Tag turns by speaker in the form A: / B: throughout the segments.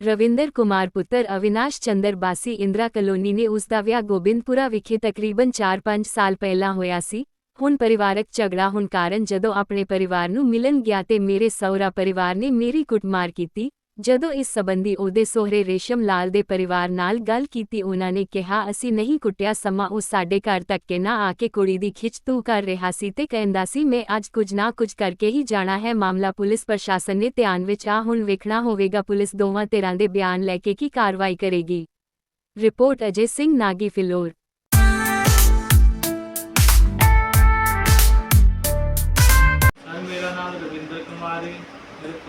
A: ਰਵਿੰਦਰ ਕੁਮਾਰ ਪੁੱਤਰ ਅਵਿਨਾਸ਼ ਚੰਦਰ ਬਾਸੀ ਇੰਦਰਾ ਕਲੋਨੀ ਨੇ ਉਸ ਦਾ ਵਿਆਹ ਗੋਬਿੰਦਪੁਰਾ ਵਿਖੇ ਤਕਰੀਬਨ 4-5 ਸਾਲ ਪਹਿਲਾਂ ਹੋਇਆ ਸੀ। ਹੁਣ ਪਰਿਵਾਰਕ ਝਗੜਾ ਹੋਣ ਕਾਰਨ ਜਦੋਂ ਆਪਣੇ ਪਰਿਵਾਰ ਨੂੰ ਮਿਲਣ ਗਿਆ ਤੇ ਮੇਰੇ ਸਹੁਰਾ ਪਰਿਵਾਰ ਨੇ ਮੇਰੀ ਕੁੱਟਮਾਰ ਕੀਤੀ ਜਦੋਂ ਇਸ ਸਬੰਧੀ ਉਹਦੇ ਸਹੁਰੇ ਰੇਸ਼ਮ ਲਾਲ ਦੇ ਪਰਿਵਾਰ ਨਾਲ ਗੱਲ ਕੀਤੀ, ਉਹਨਾਂ ਨੇ ਕਿਹਾ, ਅਸੀਂ ਨਹੀਂ ਕੁੱਟਿਆ ਸਮਾਂ, ਉਹ ਸਾਡੇ ਘਰ ਤੱਕ ਕੇ ਨਾ ਆ ਕੇ ਕੁੜੀ ਦੀ ਖਿੱਚ ਤੂ ਕਰ ਰਿਹਾ ਸੀ ਤੇ ਕਹਿੰਦਾ ਸੀ, ਮੈਂ ਅੱਜ ਕੁਝ ਨਾ ਕੁਝ ਕਰਕੇ ਹੀ ਜਾਣਾ ਹੈ, ਮਾਮਲਾ ਪੁਲਿਸ ਪ੍ਰਸ਼ਾਸਨ ਨੇ ਧਿਆਨ ਵਿੱਚ ਆ, ਹੁਣ ਵੇਖਣਾ ਹੋਵੇਗਾ, ਪੁਲਿਸ ਦੋਵਾਂ ਧਿਰਾਂ ਦੇ ਬਿਆਨ ਲੈ ਕੇ ਕੀ ਕਾਰਵਾਈ ਕਰੇਗੀ। ਰਿਪੋਰਟ ਅਜੇ ਸਿੰਘ ਨਾਗੀ ਫਿਲੌਰ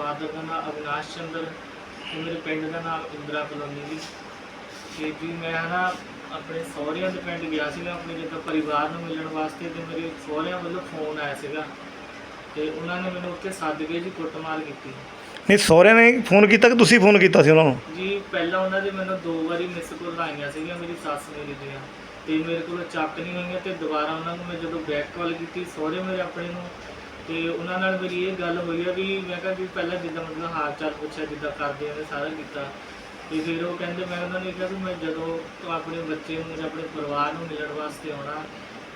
B: ਫਾਦਰ ਦਾ ਨਾਮ ਅਵਿਨਾਸ਼ ਚੰਦਰ ਤੇ ਮੇਰੇ ਪਿੰਡ ਦਾ ਨਾਮ ਇੰਦਰਾ ਕਲੋਨੀ ਜੀ। ਤੇ ਜੀ ਮੈਂ ਨਾ ਆਪਣੇ ਸਹੁਰਿਆਂ ਦੇ ਪਿੰਡ ਗਿਆ ਸੀਗਾ ਆਪਣੇ ਜਿੱਦਾਂ ਪਰਿਵਾਰ ਨੂੰ ਮਿਲਣ ਵਾਸਤੇ ਤੇ ਮੇਰੇ ਸਹੁਰਿਆਂ ਵੱਲੋਂ ਫੋਨ ਆਇਆ ਸੀਗਾ। ਤੇ ਉਹਨਾਂ ਨੇ ਮੈਨੂੰ ਉੱਥੇ ਸੱਦ ਕੇ ਜੀ ਕੁੱਟਮਾਰ ਕੀਤੀ।
C: ਨਹੀਂ ਸਹੁਰਿਆਂ ਨੇ ਫੋਨ ਕੀਤਾ ਕਿ ਤੁਸੀਂ ਫੋਨ ਕੀਤਾ ਸੀ ਉਹਨਾਂ ਨੂੰ?
B: ਜੀ ਪਹਿਲਾਂ ਉਹਨਾਂ ਦੇ ਮੈਨੂੰ ਦੋ ਵਾਰੀ ਮਿਸ ਕੋਲ ਆਈਆਂ ਸੀਗੀਆਂ ਮੇਰੀ ਸੱਸ ਮੇਰੀ ਦੀਆਂ। ਤੇ ਮੇਰੇ ਕੋਲ ਚੱਕ ਨਹੀਂ ਹੋਈਆਂ ਤੇ ਦੁਬਾਰਾ ਉਹਨਾਂ ਨੂੰ ਮੈਂ ਜਦੋਂ ਬੈਕ ਕਾਲ ਕੀਤੀ ਸਹੁਰੇ ਮੇਰੇ ਆਪਣੇ ਨੂੰ ਤੇ ਉਹਨਾਂ ਨਾਲ ਮੇਰੀ ਇਹ ਗੱਲ ਹੋਈ ਆ ਵੀ ਮੈਂ ਕਿਹਾ ਵੀ ਪਹਿਲਾਂ ਜਿੱਦਾਂ ਮਤਲਬ ਹਾਲ ਚਾਲ ਪੁੱਛਿਆ, ਜਿੱਦਾਂ ਕਰਦੇ ਆ ਮੈਂ ਸਾਰਾ ਕੀਤਾ। ਤੇ ਫਿਰ ਉਹ ਕਹਿੰਦੇ, ਮੈਂ ਉਹਨਾਂ ਨੇ ਕਿਹਾ ਵੀ ਮੈਂ ਜਦੋਂ ਆਪਣੇ ਬੱਚੇ ਨੂੰ ਜਾਂ ਆਪਣੇ ਪਰਿਵਾਰ ਨੂੰ ਮਿਲਣ ਵਾਸਤੇ ਆਉਣਾ,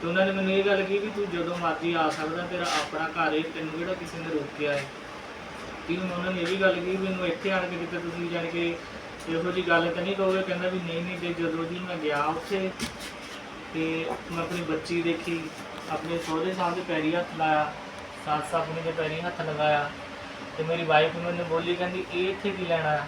B: ਤੇ ਉਹਨਾਂ ਨੇ ਮੈਨੂੰ ਇਹ ਗੱਲ ਕਹੀ ਵੀ ਤੂੰ ਜਦੋਂ ਮਰਜ਼ੀ ਆ ਸਕਦਾ, ਤੇਰਾ ਆਪਣਾ ਘਰ ਹੈ ਤੈਨੂੰ ਜਿਹੜਾ ਕਿਸੇ ਨੇ ਰੋਕਿਆ ਹੈ ਕਿ ਉਹਨਾਂ ਨੇ ਇਹ ਵੀ ਗੱਲ ਕਹੀ ਵੀ ਮੈਨੂੰ ਇੱਥੇ ਆਣ ਕੇ ਕਿਤੇ ਤੁਸੀਂ ਜਾਣ ਕੇ ਇਹੋ ਜੀ ਗੱਲ ਤਾਂ ਨਹੀਂ ਕਹੋਗੇ, ਕਹਿੰਦਾ ਵੀ ਨਹੀਂ ਨਹੀਂ ਤੇ ਜਦੋਂ ਦੀ ਮੈਂ ਗਿਆ ਉੱਥੇ, ਤੇ ਮੈਂ ਆਪਣੀ ਬੱਚੀ ਦੇਖੀ, ਆਪਣੇ ਸਹੁਰੇ ਸਾਹਿਬ ਦੇ ਪੈਰੀ ਹੱਥ ਲਾਇਆ ਸੱਸ ਆਪਣੀ ਦੇ ਪੈਰੀ ਹੱਥ ਲਗਾਇਆ ਤੇ ਮੇਰੀ ਵਾਈਫ ਮੈਨੂੰ ਬੋਲੀ ਕਹਿੰਦੀ ਇਹ ਇੱਥੇ ਕੀ ਲੈਣਾ ਹੈ?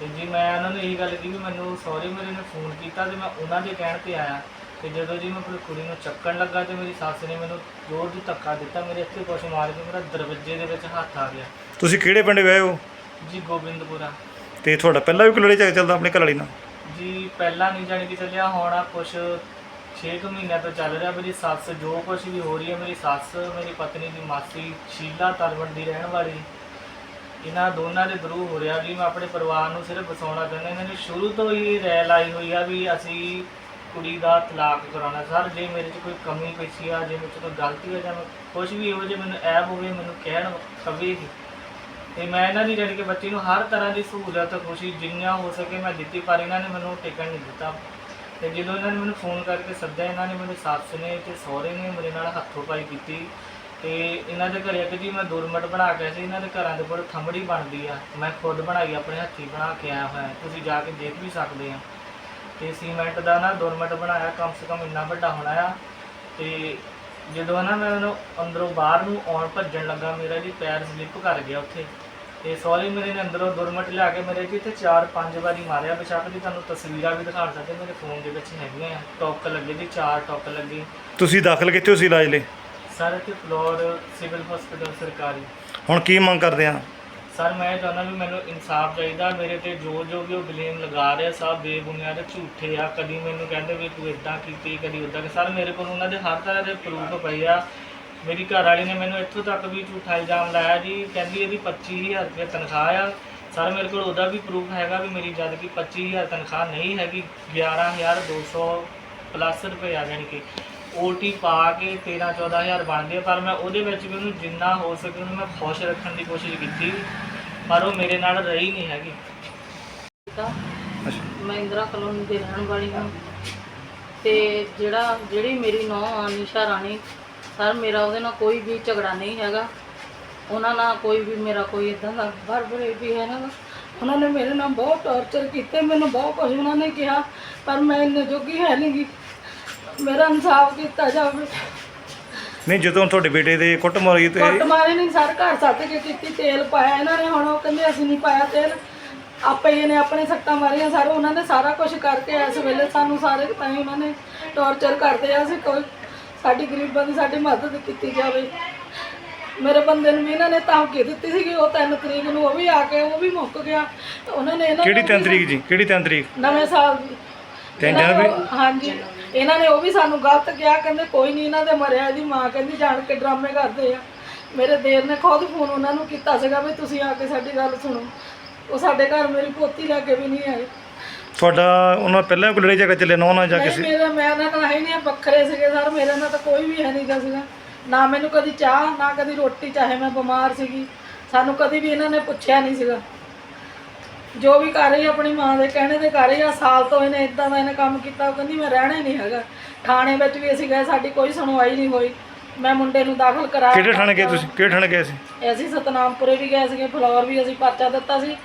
B: ਤੇ ਜੀ ਮੈਂ ਉਹਨਾਂ ਨੂੰ ਇਹੀ ਗੱਲ ਕਹੀ ਵੀ ਮੈਨੂੰ ਸਹੁਰੇ ਮੇਰੇ ਨੇ ਫੋਨ ਕੀਤਾ ਤੇ ਮੈਂ ਉਹਨਾਂ ਦੇ ਕਹਿਣ ਤੇ ਆਇਆ। ਤੇ ਜਦੋਂ ਜੀ ਮੈਂ ਆਪਣੀ ਕੁੜੀ ਨੂੰ ਚੱਕਣ ਲੱਗਾ ਤੇ ਮੇਰੀ ਸੱਸ ਨੇ ਮੈਨੂੰ ਜ਼ੋਰ ਦੀ ਧੱਕਾ ਦਿੱਤਾ ਮੇਰੇ ਇੱਥੇ ਕੁਛ ਮਾਰ ਕੇ ਮੇਰਾ ਦਰਵਾਜ਼ੇ ਦੇ ਵਿੱਚ ਹੱਥ ਆ ਗਿਆ।
C: ਤੁਸੀਂ ਕਿਹੜੇ ਪਿੰਡ ਗਏ ਹੋ?
B: ਜੀ ਗੋਬਿੰਦਪੁਰਾ।
C: ਤੇ ਤੁਹਾਡਾ ਪਹਿਲਾਂ ਵੀ ਕੋਈ ਲੜਾਈ ਝਗੜਾ ਚੱਲਦਾ ਆਪਣੇ ਘਰ ਵਾਲੀ ਨਾਲ?
B: ਜੀ ਪਹਿਲਾਂ ਨਹੀਂ ਜਾਣੀ ਕਿ ਚੱਲਿਆ ਹੋਣਾ ਕੁਛ 6 ਕੁ ਮਹੀਨਿਆਂ ਤੋਂ ਚੱਲ ਰਿਹਾ, ਮੇਰੀ ਸੱਸ ਜੋ ਕੁਛ ਵੀ ਹੋ ਰਹੀ ਹੈ, ਮੇਰੀ ਸੱਸ, ਮੇਰੀ ਪਤਨੀ ਦੀ ਮਾਸੀ ਸ਼ੀਲਾ ਤਲਵਣ ਦੀ ਰਹਿਣ ਵਾਲੀ। ਇਹਨਾਂ ਦੋਨਾਂ ਦੇ ਥਰੂ ਹੋ ਰਿਹਾ ਵੀ ਮੈਂ ਆਪਣੇ ਪਰਿਵਾਰ ਨੂੰ ਸਿਰਫ ਬਸਾਉਣਾ ਚਾਹੁੰਦਾ, ਇਹਨਾਂ ਨੇ ਸ਼ੁਰੂ ਤੋਂ ਹੀ ਰਹਿ ਲਾਈ ਹੋਈ ਆ ਵੀ ਅਸੀਂ ਕੁੜੀ ਦਾ ਤਲਾਕ ਕਰਾਉਣਾ। ਸਰ, ਜੇ ਮੇਰੇ 'ਚ ਕੋਈ ਕਮੀ ਪੇਸ਼ੀ ਆ, ਜੇ ਮੇਰੇ 'ਚ ਕੋਈ ਗਲਤੀ ਆ ਜਾਂ ਮੈਂ ਕੁਛ ਵੀ ਇਹੋ ਜਿਹੇ ਮੈਨੂੰ ਐਬ ਹੋਵੇ, ਮੈਨੂੰ ਕਹਿਣ ਕਵੇ ਹੀ, ਤੇ ਮੈਂ ਇਹਨਾਂ ਦੀ ਜਿਹੜੀ ਕਿ ਬੱਚੀ ਨੂੰ ਹਰ ਤਰ੍ਹਾਂ ਦੀ ਸਹੂਲਤ, ਖੁਸ਼ੀ ਜਿੰਨਾ ਹੋ ਸਕੇ ਮੈਂ ਦਿੱਤੀ, ਪਰ ਇਹਨਾਂ ਨੇ ਮੈਨੂੰ ਟਿਕਣ ਨਹੀਂ ਦਿੱਤਾ। ਤੇ ਜਦੋਂ ਇਹਨਾਂ ਨੇ ਮੈਨੂੰ ਫੋਨ ਕਰਕੇ ਸੱਦਿਆ, ਇਹਨਾਂ ਨੇ ਮੈਨੂੰ ਸੱਸ ਨੇ ਤੇ ਸਹੁਰੇ ਨੇ ਮੇਰੇ ਨਾਲ ਹੱਥੋਂ ਪਾਈ ਕੀਤੀ ਤੇ ਇਹਨਾਂ ਦੇ ਘਰੇ ਕਿ ਜੀ ਮੈਂ ਦੁਰਮਟ ਬਣਾ ਕੇ ਸੀ, ਇਹਨਾਂ ਦੇ ਘਰਾਂ ਦੇ ਕੋਲ ਥੰਬੜੀ ਬਣਦੀ ਆ। ਮੈਂ ਖੁਦ ਬਣਾਈ, ਆਪਣੇ ਹੱਥੀ ਬਣਾ ਕੇ ਆਇਆ ਹੋਇਆ। ਤੁਸੀਂ ਜਾ ਕੇ ਦੇਖ ਵੀ ਸਕਦੇ ਆ। ਤੇ ਸੀਮੈਂਟ ਦਾ ਨਾ ਦੁਰਮਟ ਬਣਾਇਆ, ਕਮ ਸੇ ਕਮ ਇੰਨਾ ਵੱਡਾ ਹੋਣਾ ਆ। ਤੇ ਜਦੋਂ ਨਾ ਮੈਂ ਉਹਨੂੰ ਅੰਦਰੋਂ ਬਾਹਰ ਨੂੰ ਆਉਣ ਭੱਜਣ ਲੱਗਾ, ਮੇਰਾ ਜੀ ਪੈਰ ਸਲਿੱਪ ਕਰ ਗਿਆ ਉੱਥੇ। ਤੇ ਸੌਰੀ ਮੇਰੇ ਨੇ ਅੰਦਰੋਂ ਦੁਰਮਟ ਲਿਆ ਕੇ ਮੇਰੇ ਤੇ ਚਾਰ ਪੰਜ ਵਾਰੀ ਮਾਰਿਆ। ਬੇਸ਼ੱਕ ਦੀ ਤੁਹਾਨੂੰ ਤਸਵੀਰਾਂ ਵੀ ਦਿਖਾ ਸਕਦੇ ਮੇਰੇ ਫੋਨ ਦੇ ਵਿੱਚ ਹੈਗੀਆਂ ਆ ਟੋਕ ਲੱਗੇ ਜੀ ਚਾਰ ਟੋਕ ਲੱਗੇ।
C: ਤੁਸੀਂ ਦਾਖਲ ਕਿੱਥੇ ਹੋ ਸੀ ਇਲਾਜ ਲਈ?
B: ਸਰ ਇੱਥੇ ਫਲੋਰ ਸਿਵਲ ਹਸਪੀਟਲ ਸਰਕਾਰੀ।
C: ਹੁਣ ਕੀ ਮੰਗ ਕਰਦੇ ਆ?
B: ਸਰ ਮੈਂ ਚਾਹੁੰਦਾ ਵੀ ਮੈਨੂੰ ਇਨਸਾਫ ਚਾਹੀਦਾ। ਮੇਰੇ ਤੇ ਜੋ ਜੋ ਵੀ ਉਹ ਬਲੇਮ ਲਗਾ ਰਿਹਾ ਸਭ ਬੇਬੁਨਿਆਦ ਝੂਠੇ ਆ। ਕਦੀ ਮੈਨੂੰ ਕਹਿੰਦੇ ਵੀ ਤੂੰ ਇਦਾਂ ਕੀਤੀ ਕਦੀ ਉਦਾਂ ਸਰ ਮੇਰੇ ਕੋਲ ਉਹਨਾਂ ਦੇ ਹਰ ਤਰ੍ਹਾਂ ਦੇ ਪ੍ਰੂਫ ਪਏ ਆ। ਮੇਰੀ ਘਰ ਵਾਲੀ ਨੇ ਮੈਨੂੰ ਇੱਥੋਂ ਤੱਕ ਵੀ ਝੂਠਾ ਇਲਜ਼ਾਮ ਲਾਇਆ ਜੀ ਕਹਿੰਦੀ ਇਹਦੀ 25000 ਰੁਪਏ ਤਨਖਾਹ ਆ। ਸਰ ਮੇਰੇ ਕੋਲ ਉਹਦਾ ਵੀ ਪ੍ਰੂਫ ਹੈਗਾ ਵੀ ਮੇਰੀ ਜਦ ਕਿ 25000 ਤਨਖਾਹ ਨਹੀਂ ਹੈਗੀ 11200 ਪਲੱਸ ਰੁਪਏ ਆ ਜਾਣੀ ਕਿ। ਓਟੀ ਪਾ ਕੇ 13 14000 ਬਣਦੇ ਆ, ਪਰ ਮੈਂ ਉਹਦੇ ਵਿੱਚ ਵੀ ਉਹਨੂੰ ਜਿੰਨਾ ਹੋ ਸਕੇ ਉਹਨੂੰ ਮੈਂ ਖੁਸ਼ ਰੱਖਣ ਦੀ ਕੋਸ਼ਿਸ਼ ਕੀਤੀ ਪਰ ਉਹ ਮੇਰੇ ਨਾਲ ਰਹੀ ਨਹੀਂ ਹੈਗੀ।
D: ਦਾ
C: ਅੱਛਾ।
D: ਮੈਂ ਇੰਦਰਾ ਕਲੋਨੀ ਦੀ ਰਹਿਣ ਵਾਲੀ ਹਾਂ। ਤੇ ਜਿਹੜਾ ਜਿਹੜੀ ਮੇਰੀ ਨੌਂ ਆ ਨਿਸ਼ਾ ਰਾਣੀ ਸਰ ਮੇਰਾ ਉਹਦੇ ਨਾਲ ਕੋਈ ਵੀ ਝਗੜਾ ਨਹੀਂ ਹੈਗਾ। ਉਹਨਾਂ ਨਾਲ ਕੋਈ ਵੀ ਮੇਰਾ ਕੋਈ ਇਦਾਂ ਦਾ ਬਰਬਰੇ ਵੀ ਹੈ ਨਾ। ਉਹਨਾਂ ਨੇ ਮੇਰੇ ਨਾਲ ਬਹੁਤ ਟੌਰਚਰ ਕੀਤੇ ਮੈਨੂੰ ਬਹੁਤ ਕੁਝ ਉਹਨਾਂ ਨੇ ਕਿਹਾ ਪਰ ਮੈਂ ਇੰਨੇ ਜੋਗੀ ਹੈ ਨਹੀਂ ਗੀ। ਮੇਰਾ ਇਨਸਾਫ ਕੀਤਾ ਜਾਵੇ।
C: ਨਹੀਂ ਜਦੋਂ ਤੁਹਾਡੇ ਬੇਟੇ ਦੇ ਕੁੱਟ ਮਾਰੀ ਤੇ
D: ਕੱਟ ਮਾਰੇ ਨਹੀਂ ਸਰ ਘਰ ਸੱਦ ਕੇ ਕੀਤੀ ਤੇਲ ਪਾਇਆ ਇਹਨਾਂ ਨੇ ਹੁਣ ਉਹ ਕਹਿੰਦੇ ਅਸੀਂ ਨਹੀਂ ਪਾਇਆ ਤੇਲ। ਆਪੇ ਇਹਨੇ ਆਪਣੇ ਸੱਟਾਂ ਮਾਰੀਆਂ ਸਰ ਉਹਨਾਂ ਨੇ ਸਾਰਾ ਕੁਝ ਕਰਕੇ ਇਸ ਵੇਲੇ ਸਾਨੂੰ ਸਾਰੇ ਤਾਂ ਹੀ ਉਹਨਾਂ ਨੇ ਟੌਰਚਰ ਕਰਦੇ ਆ ਅਸੀਂ ਕੋਈ ਸਾਡੀ ਗਰੀਬਾਂ ਦੀ ਸਾਡੀ ਮਦਦ ਕੀਤੀ ਜਾਵੇ। ਮੇਰੇ ਬੰਦੇ ਨੂੰ ਵੀ ਇਹਨਾਂ ਨੇ ਧਮਕੀ ਦਿੱਤੀ ਸੀਗੀ ਉਹ 3 ਤਰੀਕ ਨੂੰ ਉਹ ਵੀ ਆ ਕੇ ਉਹ ਵੀ ਮੁੱਕ ਗਿਆ। ਤੇ ਉਹਨਾਂ ਨੇ ਇਹਨਾਂ
C: ਕਿਹੜੀ
D: ਨੂੰ
C: 3
D: ਵੀ-
C: ਤਰੀਕ ਜੀ? ਕਿਹੜੀ 3 ਤਰੀਕ?
D: ਨਵੇਂ ਸਾਲ ਦੀ।
C: ਤਿੰਨ
D: ਇਹਨਾਂ ਨੇ
C: ਜਨਵਰੀ?
D: ਉਹ- ਹਾਂਜੀ। ਇਹਨਾਂ ਨੇ ਉਹ ਵੀ ਸਾਨੂੰ ਗਲਤ ਕਿਹਾ ਕਹਿੰਦੇ ਕੋਈ ਨਹੀਂ ਇਹਨਾਂ ਦੇ ਮਰਿਆ ਇਹਦੀ ਮਾਂ ਕਹਿੰਦੀ ਜਾਣ ਕੇ ਡਰਾਮੇ ਕਰਦੇ ਆ। ਮੇਰੇ ਦੇਰ ਨੇ ਖੁਦ ਫੋਨ ਉਹਨਾਂ ਨੂੰ ਕੀਤਾ ਸੀਗਾ ਵੀ ਤੁਸੀਂ ਆ ਕੇ ਸਾਡੀ ਗੱਲ ਸੁਣੋ। ਉਹ ਸਾਡੇ ਘਰ ਮੇਰੀ ਪੋਤੀ ਲੈ ਕੇ ਵੀ ਨਹੀਂ ਆਏ।
C: ਤੁਹਾਡਾ ਉਹਨਾਂ ਪਹਿਲਾਂ ਕੋਈ ਲੜਾਈ ਝਗੜਾ ਚੱਲਿਆ ਨੌ ਨਾਲ ਜਾ ਕੇ
D: ਨਹੀਂ
C: ਸੀ?
D: ਮੇਰਾ ਮੈਂ ਉਹਨਾਂ ਨਾਲ ਹੈ ਹੀ ਨਹੀਂ ਵੱਖਰੇ ਸੀਗੇ ਸਰ ਮੇਰੇ ਨਾਲ ਤਾਂ ਕੋਈ ਵੀ ਹੈ ਨਹੀਂ ਗਾ ਸੀਗਾ। ਨਾ ਮੈਨੂੰ ਕਦੀ ਚਾਹ ਨਾ ਕਦੀ ਰੋਟੀ ਚਾਹੇ ਮੈਂ ਬਿਮਾਰ ਸੀਗੀ। ਸਾਨੂੰ ਕਦੀ ਵੀ ਇਹਨਾਂ ਨੇ ਪੁੱਛਿਆ ਨਹੀਂ ਸੀਗਾ। ਜੋ ਵੀ ਕਰ ਰਹੀ ਆ ਆਪਣੀ ਮਾਂ ਦੇ ਕਹਿਣੇ ਤੇ ਕਰ ਰਹੀ ਆ ਸਾਲ ਤੋਂ ਇਹਨੇ ਇਦਾਂ ਦਾ ਇਹਨੇ ਕੰਮ ਕੀਤਾ ਉਹ ਕਹਿੰਦੀ ਮੈਂ ਰਹਿਣਾ ਹੀ ਨਹੀਂ ਹੈਗਾ। ਥਾਣੇ ਵਿੱਚ ਵੀ ਅਸੀਂ ਗਏ ਸਾਡੀ ਕੋਈ ਸੁਣਵਾਈ ਨਹੀਂ ਹੋਈ। ਮੈਂ ਮੁੰਡੇ ਨੂੰ ਦਾਖਲ ਕਰਾਇਆ
C: ਕਿਹੜੇ ਥਾਣੇ ਗਏ ਤੁਸੀਂ? ਕਿਹੜੇ ਥਾਣੇ ਗਏ ਸੀ?
D: ਅਸੀਂ ਸਤਨਾਮਪੁਰੇ ਵੀ ਗਏ ਸੀਗੇ ਫਲੋਰ ਵੀ ਅਸੀਂ ਪਰਚਾ ਦਿੱਤਾ ਸੀ।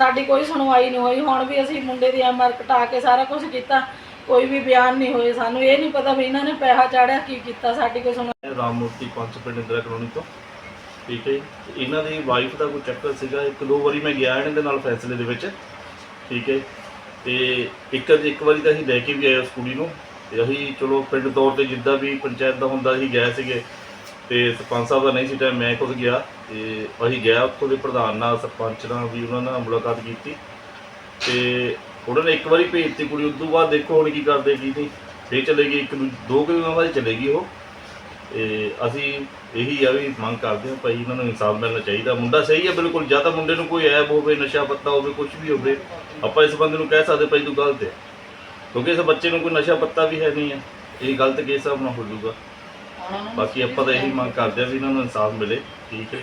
D: ਸਾਡੀ ਕੋਈ ਸੁਣਵਾਈ ਨਹੀਂ ਹੋਈ। ਹੁਣ ਵੀ ਅਸੀਂ ਮੁੰਡੇ ਦੀ ਐਮਆਰ ਕਟਾ ਕੇ ਸਾਰਾ ਕੁਝ ਕੀਤਾ। ਕੋਈ ਵੀ ਬਿਆਨ ਨਹੀਂ ਹੋਏ ਸਾਨੂੰ। ਇਹ ਨਹੀਂ ਪਤਾ ਵੀ ਇਹਨਾਂ ਨੇ ਪੈਸਾ ਚਾੜਿਆ, ਕੀ ਕੀਤਾ, ਸਾਡੀ ਕੋਈ ਸੁਣਵਾਈ
E: ਇਹ ਰਾਮ ਮੂਰਤੀ ਪੰਚ ਪਿੰਡ ਇੰਦਰਾ ਕਲੋਨੀ ਤੋਂ। ਠੀਕ ਹੈ ਜੀ। ਤੇ ਇਹਨਾਂ ਦੀ ਵਾਈਫ ਦਾ ਕੋਈ ਚੱਕਰ ਸੀਗਾ। ਇੱਕ ਦੋ ਵਾਰੀ ਮੈਂ ਗਿਆ ਇਹਨਾਂ ਦੇ ਨਾਲ ਫੈਸਲੇ ਦੇ ਵਿੱਚ। ਠੀਕ ਹੈ। ਤੇ ਇੱਕ ਇੱਕ ਵਾਰੀ ਤਾਂ ਅਸੀਂ ਲੈ ਕੇ ਵੀ ਆਏ ਉਸ ਕੁੜੀ ਨੂੰ। ਤੇ ਅਸੀਂ ਚਲੋ ਪਿੰਡ ਤੌਰ ਤੇ ਜਿੱਦਾਂ ਵੀ ਪੰਚਾਇਤ ਦਾ ਹੁੰਦਾ, ਅਸੀਂ ਗਏ ਸੀਗੇ। ਤੇ ਸਰਪੰਚ ਸਾਹਿਬ ਦਾ ਨਹੀਂ ਸੀ ਟਾਈਮ ਮੈਂ ਖੁਦ ਗਿਆ ਤੇ ਅਸੀਂ ਗਿਆ ਉੱਥੋਂ ਦੇ ਪ੍ਰਧਾਨ ਨਾਲ, ਸਰਪੰਚ ਨਾਲ ਵੀ ਉਹਨਾਂ ਨਾਲ ਮੁਲਾਕਾਤ ਕੀਤੀ ਤੇ ਉਹਨਾਂ ਨੇ ਇੱਕ ਵਾਰੀ ਭੇਜਤੀ ਕੁੜੀ ਉਸ ਤੋਂ ਬਾਅਦ ਦੇਖੋ ਹੁਣ ਕੀ ਕਰਦੇ, ਕੀ ਨਹੀਂ। ਫੇਰ ਚਲੇਗੀ ਇੱਕ ਦੂ- ਦੋ ਕੁ ਦਿਨਾਂ ਬਾਅਦ ਚਲੇਗੀ ਉਹ। ਤੇ ਅਸੀਂ ਇਹੀ ਆ ਵੀ ਮੰਗ ਕਰਦੇ ਹਾਂ ਭਾਈ ਇਹਨਾਂ ਨੂੰ ਇਨਸਾਫ ਮਿਲਣਾ ਚਾਹੀਦਾ। ਮੁੰਡਾ ਸਹੀ ਹੈ ਬਿਲਕੁਲ, ਜਾਂ ਤਾਂ ਮੁੰਡੇ ਨੂੰ ਕੋਈ ਐਬ ਹੋਵੇ, ਨਸ਼ਾ ਪੱਤਾ ਹੋਵੇ ਕੁਝ ਵੀ ਹੋਵੇ, ਆਪਾਂ ਇਸ ਬੰਦੇ ਨੂੰ ਕਹਿ ਸਕਦੇ ਭਾਈ ਤੂੰ ਗਲਤ ਹੈ। ਕਿਉਂਕਿ ਇਸ ਬੱਚੇ ਨੂੰ ਕੋਈ ਨਸ਼ਾ ਪੱਤਾ ਵੀ ਹੈ ਨਹੀਂ ਹੈ। ਇਹ ਗਲਤ ਕੇਸ ਹਿਸਾਬ ਨਾਲ ਹੋ ਜਾਊਗਾ। ਬਾਕੀ ਆਪਾਂ ਤਾਂ ਇਹੀ ਮੰਗ ਕਰਦੇ ਹਾਂ ਵੀ ਇਹਨਾਂ ਨੂੰ ਇਨਸਾਫ ਮਿਲੇ, ਠੀਕ ਹੈ।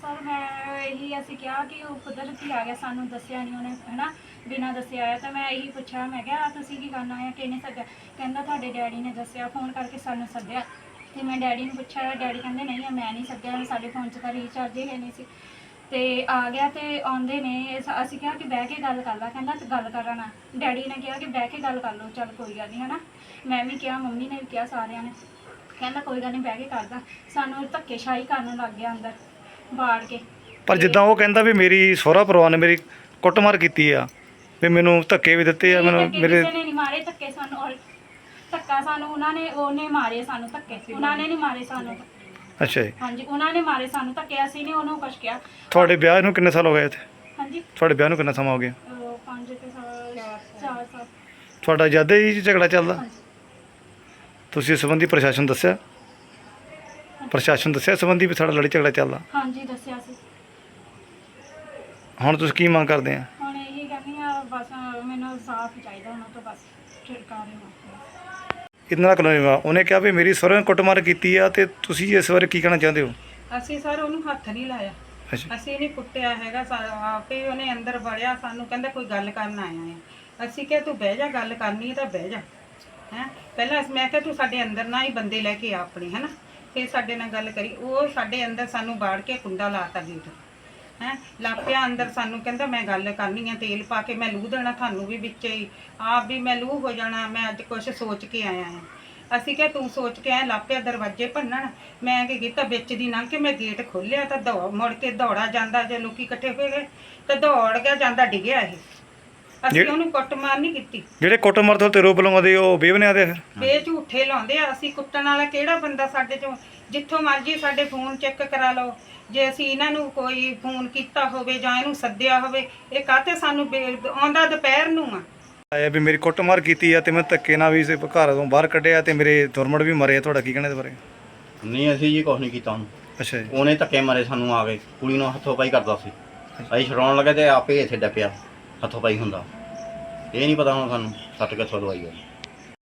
F: ਸਰ, ਮੈਂ ਇਹੀ ਅਸੀਂ ਕਿਹਾ ਕਿ ਉਹ ਕੁਦਰਤੀ ਆ ਗਿਆ, ਸਾਨੂੰ ਦੱਸਿਆ ਨਹੀਂ ਉਹਨੇ ਹਨਾ ਬਿਨਾਂ ਦੱਸਿਆ ਆਇਆ ਤਾਂ ਮੈਂ ਇਹੀ ਪੁੱਛਿਆ, ਮੈਂ ਕਿਹਾ ਤੁਸੀਂ ਕੀ ਕਰਨ ਆਏ ਕਿਹਨੇ ਸੱਦਿਆ? ਕਹਿੰਦਾ, ਤੁਹਾਡੇ ਡੈਡੀ ਨੇ ਦੱਸਿਆ, ਫੋਨ ਕਰਕੇ ਸਾਨੂੰ ਸੱਦਿਆ। ਤੇ ਮੈਂ ਡੈਡੀ ਨੂੰ ਪੁੱਛਿਆ, ਡੈਡੀ ਕਹਿੰਦੇ, ਨਹੀਂ ਮੈਂ ਨਹੀਂ ਸੱਦਿਆ ਸਾਡੇ ਫੋਨ 'ਚ ਤਾਂ ਰੀਚਾਰਜ ਹੀ ਹੈ ਨਹੀਂ ਸੀ। ਤੇ ਆ ਗਿਆ ਤੇ ਆਉਂਦੇ ਨੇ ਸ- ਅਸੀਂ ਕਿਹਾ ਕਿ ਬਹਿ ਕੇ ਗੱਲ ਕਰ ਲਾ, ਕਹਿੰਦਾ, ਤੇ ਗੱਲ ਕਰਨਾ ਡੈਡੀ ਨੇ ਕਿਹਾ ਕਿ ਬਹਿ ਕੇ ਗੱਲ ਕਰ ਲਓ, ਚੱਲ ਕੋਈ ਗੱਲ ਨਹੀਂ ਹਨਾ ਮੈਂ ਵੀ ਕਿਹਾ, ਮੰਮੀ ਨੇ ਵੀ ਕਿਹਾ ਸਾਰਿਆਂ ਨੇ। ਕਹਿੰਦਾ ਕੋਈ ਗੱਲ ਨਹੀਂ ਬਹਿ ਕੇ ਕਰਦਾ। ਸਾਨੂੰ ਧੱਕੇਸ਼ਾਹੀ ਕਰਨ ਲੱਗ ਗਿਆ ਅੰਦਰ ਬਾੜ ਕੇ।
C: ਪਰ ਜਿੱਦਾਂ ਉਹ ਕਹਿੰਦਾ ਵੀ ਮੇਰੀ ਸਹੁਰਾ ਪਰਿਵਾਰ ਨੇ ਮੇਰੀ ਕੁੱਟਮਾਰ ਕੀਤੀ ਆ ਵੀ ਮੈਨੂੰ ਧੱਕੇ ਵੀ ਦਿੱਤੇ ਆ ਮੈਨੂੰ ਮੇਰੇ
F: ਕਿਸੇ ਨੇ ਨਹੀਂ ਮਾਰੇ ਧੱਕੇ ਸਾਨੂੰ ਔਰ ਧੱਕਾ ਸਾਨੂੰ ਉਹਨਾਂ ਨੇ ਉਹਨੇ ਮਾਰੇ ਸਾਨੂੰ ਧੱਕੇ। ਉਹਨਾਂ ਨੇ ਨਹੀਂ ਮਾਰੇ ਸਾਨੂੰ
C: ਅੱਛਾ ਜੀ।
F: ਹਾਂਜੀ ਉਹਨਾਂ ਨੇ ਮਾਰੇ ਸਾਨੂੰ ਧੱਕੇ ਅਸੀਂ ਨੇ ਉਹਨੂੰ ਕੁਛ ਕਿਹਾ।
C: ਤੁਹਾਡੇ ਵਿਆਹ ਨੂੰ ਕਿੰਨੇ ਸਾਲ ਹੋ ਗਏ ਇੱਥੇ?
F: ਹਾਂਜੀ।
C: ਤੁਹਾਡੇ ਵਿਆਹ ਨੂੰ ਕਿੰਨਾ ਸਮਾਂ ਹੋ ਗਿਆ?
F: ਅਹ ਪੰਜ ਤੇ ਸਾਲ ਚਾਰ ਸਾਲ।
C: ਤੁਹਾਡਾ ਜਦ ਹੀ ਝਗੜਾ ਚੱਲਦਾ?
F: ਹਾਂਜੀ।
C: ਤੁਸੀਂ ਇਸ ਸੰਬੰਧੀ ਪ੍ਰਸ਼ਾਸਨ ਨੂੰ ਦੱਸਿਆ? ਪ੍ਰਸ਼ਾਸਨ ਨੂੰ ਦੱਸਿਆ ਇਸ ਸੰਬੰਧੀ ਵੀ ਸਾਡਾ ਲੜੀ ਝਗੜਾ ਚੱਲਦਾ
F: ਹਾਂਜੀ ਦੱਸਿਆ ਸੀ।
C: ਹੁਣ ਤੁਸੀਂ ਕੀ ਮੰਗ ਕਰਦੇ ਆ?
F: ਹੁਣ ਇਹੀ ਕਹਿੰਦੀ ਆ ਬਸ ਮੈਨੂੰ ਸਾਫ਼ ਚਾਹੀਦਾ ਉਹਨਾਂ ਤੋਂ ਬਸ ਛਿੜਕਾਵੇ ਮਾਰ
C: ਇੰਦਰਾ ਕਲੋਨੀ ਵਾ ਉਹਨੇ ਕਿਹਾ ਵੀ ਮੇਰੀ ਸਹੁਰੇ ਨੇ ਕੁੱਟਮਾਰ ਕੀਤੀ ਆ ਤੇ ਤੁਸੀਂ ਇਸ ਬਾਰੇ ਕੀ ਕਹਿਣਾ ਚਾਹੁੰਦੇ ਹੋ?
G: ਅਸੀਂ ਸਰ ਉਹਨੂੰ ਹੱਥ ਨਹੀਂ ਲਾਇਆ।
C: ਅੱਛਾ।
G: ਅਸੀਂ ਨਹੀਂ ਕੁੱਟਿਆ ਹੈਗਾ ਸਾ- ਆਪੇ ਉਹਨੇ ਅੰਦਰ ਵੜਿਆ ਸਾਨੂੰ ਕਹਿੰਦਾ ਕੋਈ ਗੱਲ ਕਰਨ ਆਇਆ ਹੈ ਅਸੀਂ ਕਿਹਾ ਤੂੰ ਬਹਿ ਜਾ ਗੱਲ ਕਰਨੀ ਹੈ ਤਾਂ ਬਹਿ ਜਾ। ਹੈ? ਪਹਿਲਾਂ ਅਸੀਂ- ਮੈਂ ਕਿਹਾ ਤੂੰ ਸਾਡੇ ਅੰਦਰ ਨਾ ਹੀ ਬੰਦੇ ਲੈ ਕੇ ਆ ਆਪਣੇ, ਹਨਾ? ਫਿਰ ਸਾਡੇ ਨਾਲ ਗੱਲ ਕਰੀ। ਉਹ ਸਾਡੇ ਅੰਦਰ ਸਾਨੂੰ ਬਾੜ ਕੇ ਕੁੰਡਾ ਲਾਤਾ ਗੇਟ ਹੈ? ਲਾਪਿਆ ਅੰਦਰ ਸਾਨੂੰ ਕਹਿੰਦਾ, ਮੈਂ ਗੱਲ ਕਰਨੀ ਆ, ਤੇਲ ਪਾ ਕੇ ਮੈਂ ਲੂ ਦੇਣਾ ਤੁਹਾਨੂੰ ਵੀ ਵਿੱਚੇ ਹੀ। ਆਪ ਵੀ ਮੈਂ ਲੂ ਹੋ ਜਾਣਾ, ਮੈਂ ਅੱਜ ਕੁਝ ਸੋਚ ਕੇ ਆਇਆ ਹਾਂ। ਅਸੀਂ ਕਿਹਾ, ਤੂੰ ਸੋਚ ਕੇ ਆਇਆ, ਲਾਪਿਆ ਦਰਵਾਜ਼ੇ ਭੰਨਣ? ਮੈਂ ਕੀ ਕੀਤਾ, ਵਿੱਚ ਦੀ ਲੰਘ ਕੇ ਮੈਂ ਗੇਟ ਖੋਲਿਆ ਤਾਂ ਦੌੜ ਮੁੜ ਕੇ ਦੌੜਾ ਜਾਂਦਾ ਜੇ ਲੋਕੀ ਇਕੱਠੇ ਹੋਏ ਗਏ, ਤਾਂ ਦੌੜ ਗਿਆ ਜਾਂਦਾ, ਡਿੱਗਿਆ ਇਹ। ਅਸੀਂ
C: ਜਿਹੜੇ-
G: ਉਹਨੂੰ ਕੁੱਟਮਾਰ ਨਹੀਂ ਕੀਤੀ।
C: ਜਿਹੜੇ ਕੁੱਟਮਾਰ ਤੋਂ ਤੇ ਰੋਪ ਲਾਉਂਦੇ ਉਹ ਬੇਬਨਿਆਦ ਆ ਫਿਰ?
G: ਬੇ ਝੂਠੇ ਲਾਉਂਦੇ ਆ ਅਸੀਂ ਕੁੱਟਣ ਵਾਲਾ ਕਿਹੜਾ ਬੰਦਾ ਸਾਡੇ ਚੋਂ? ਜਿੱਥੋਂ ਮਰਜ਼ੀ ਸਾਡੇ ਫੋਨ ਚੈੱਕ ਕਰਾ ਲਓ। ਜੇ ਅਸੀਂ ਇਹਨਾਂ ਨੂੰ ਕੋਈ ਫੋਨ ਕੀਤਾ ਹੋਵੇ ਜਾਂ ਇਹਨੂੰ ਸੱਦਿਆ ਹੋਵੇ ਇਹ ਕਾਹਤੇ ਸਾਨੂੰ ਬੇ- ਆਉਂਦਾ ਦੁਪਹਿਰ ਨੂੰ ਆ?
C: ਆਇਆ ਵੀ ਮੇਰੀ ਕੁੱਟਮਾਰ ਕੀਤੀ ਆ ਤੇ ਮੈਂ ਧੱਕੇ ਨਾਲ ਵੀ ਇਸ ਘਰ ਤੋਂ ਬਾਹਰ ਕੱਢਿਆ ਤੇ ਮੇਰੇ ਦੁਰਮੜ ਵੀ ਮਰੇ ਆ ਤੁਹਾਡਾ ਕੀ ਕਹਿਣਾ ਇਹਦੇ ਬਾਰੇ?
H: ਨਹੀਂ ਅਸੀਂ ਜੀ ਕੁਛ ਨਹੀਂ ਕੀਤਾ ਉਹਨੂੰ।
C: ਅੱਛਾ ਜੀ।
H: ਉਹਨੇ ਧੱਕੇ ਮਾਰੇ ਸਾਨੂੰ ਆ ਗਏ। ਕੁੜੀ ਨੂੰ ਹੱਥੋਂ ਪਾਈ ਕਰਦਾ ਸੀ। ਅਸੀਂ ਛਡਾਉਣ ਲੱਗੇ ਤੇ ਆਪੇ ਇੱਥੇ ਡੱਪਿਆ। ਹੱਥੋਂ ਪਾਈ ਹੁੰਦਾ। ਇਹ ਨਹੀਂ ਪਤਾ ਹੁਣ ਸਾਨੂੰ ਸੱਟ ਕਿੱਥੋਂ ਲਵਾਈ ਹੈ